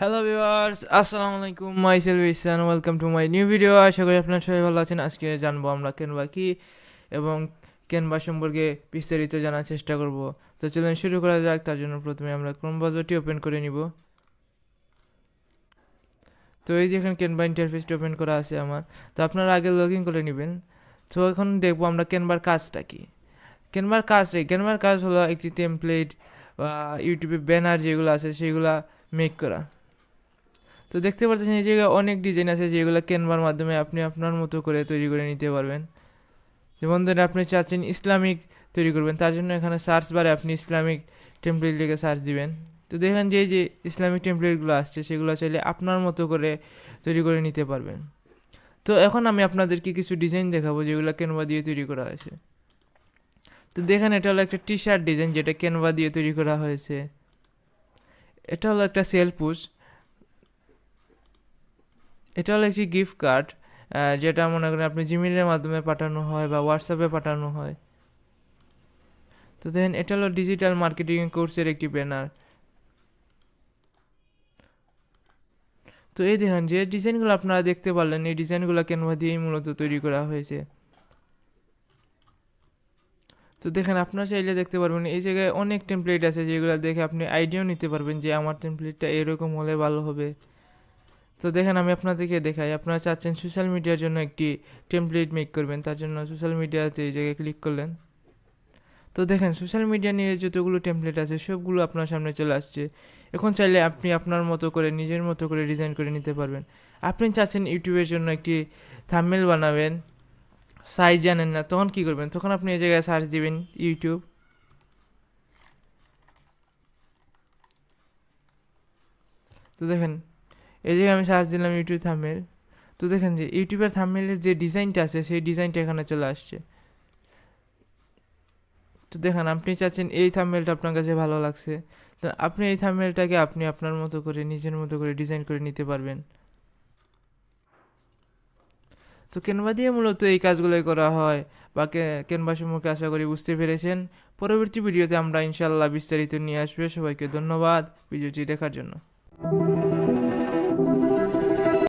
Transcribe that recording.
Hello viewers আসসালামু আলাইকুম myself Ishan welcome to my new video আশা করি আপনারা সবাই ভালো আছেন। আজকে জানব আমরা কেনবা কি এবং কেনবা সম্পর্কে বিস্তারিত জানার চেষ্টা করব। তো চলুন শুরু করা যাক। তার জন্য প্রথমে আমরা ক্রোম ব্রাউজারটি ওপেন করে নিব। তো এই দেখেন কেনবা ইন্টারফেসটি ওপেন করা আছে আমার। তো আপনারা আগে লগ ইন করে নেবেন। তো এখন দেখব আমরা কেনবার কাজটা কি। কেনবার কাজ রে, কেনবার কাজ হলো একটি টেমপ্লেট বা ইউটিউবে ব্যানার যেগুলো আছে, সেগুলা মেক করা। তো দেখতে পাচ্ছেন এই জায়গায় অনেক ডিজাইন আছে যেগুলো কেনবার মাধ্যমে আপনি আপনার মতো করে তৈরি করে নিতে পারবেন। যেমন ধরেন আপনি চাচ্ছেন ইসলামিক তৈরি করবেন, তার জন্য এখানে সার্চ বারে আপনি ইসলামিক টেমপ্লেট লিখে সার্চ দিবেন। তো দেখেন যে যে ইসলামিক টেমপ্লেটগুলো আসছে, সেগুলো চাইলে আপনার মতো করে তৈরি করে নিতে পারবেন। তো এখন আমি আপনাদেরকে কিছু ডিজাইন দেখাবো যেগুলো কেনভা দিয়ে তৈরি করা হয়েছে। তো দেখেন, এটা হলো একটা টি শার্ট ডিজাইন যেটা কেনভা দিয়ে তৈরি করা হয়েছে। এটা হলো একটা সেল পুশ এটা হলো একটি গিফট কার্ড যেটা মনে করেন আপনি জিমেলের মাধ্যমে পাঠানো হয় বা হোয়াটসঅ্যাপে পাঠানো হয়। তো দেখেন, এটা হলো ডিজিটাল মার্কেটিং কোর্সের একটি ব্যানার তো এই দেখেন, যে ডিজাইনগুলো আপনারা দেখতে পারলেন, এই ডিজাইনগুলো কেনভা দিয়েই মূলত তৈরি করা হয়েছে। তো দেখেন, আপনারা চাইলে দেখতে পারবেন, এই জায়গায় অনেক টেমপ্লেট আছে যেগুলো দেখে আপনি আইডিয়াও নিতে পারবেন যে আমার টেমপ্লেটটা এরকম হলে ভালো হবে। তো দেখেন আমি আপনাদেরকে দেখাই। আপনারা চাচ্ছেন সোশ্যাল মিডিয়ার জন্য একটি টেমপ্লেট মেক করবেন। তার জন্য সোশ্যাল মিডিয়াতে এই জায়গায় ক্লিক করলেন। তো দেখেন সোশ্যাল মিডিয়া নিয়ে যতগুলো টেমপ্লেট আছে, সবগুলো আপনার সামনে চলে আসছে। এখন চাইলে আপনি আপনার মতো করে, নিজের মতো করে ডিজাইন করে নিতে পারবেন। আপনি চাচ্ছেন ইউটিউবের জন্য একটি থাম্বনেল বানাবেন। সাইজ জানেন না, তখন কি করবেন? তখন আপনি এই জায়গায় সার্চ দিবেন ইউটিউব তো দেখেন এই জায়গায় আমি সার্চ দিলাম ইউটিউব থাম্বনেল তো দেখেন যে ইউটিউবের থাম্বনেলের যে ডিজাইনটা আছে, সেই ডিজাইনটা এখানে চলে আসছে। তো দেখেন, আপনি চাচ্ছেন এই থাম্বনেলটা আপনার কাছে ভালো লাগছে, তো আপনি এই থাম্বনেলটাকে আপনি আপনার মতো করে, নিজের মতো করে ডিজাইন করে নিতে পারবেন। তো কেনভা দিয়ে মূলত এই কাজগুলোই করা হয়, বা কেনভা সম্পর্কে আশা করি বুঝতে পেরেছেন। পরবর্তী ভিডিওতে আমরা ইনশাল্লাহ বিস্তারিত নিয়ে আসবে। সবাইকে ধন্যবাদ। ভিডিওটি দেখার জন্য।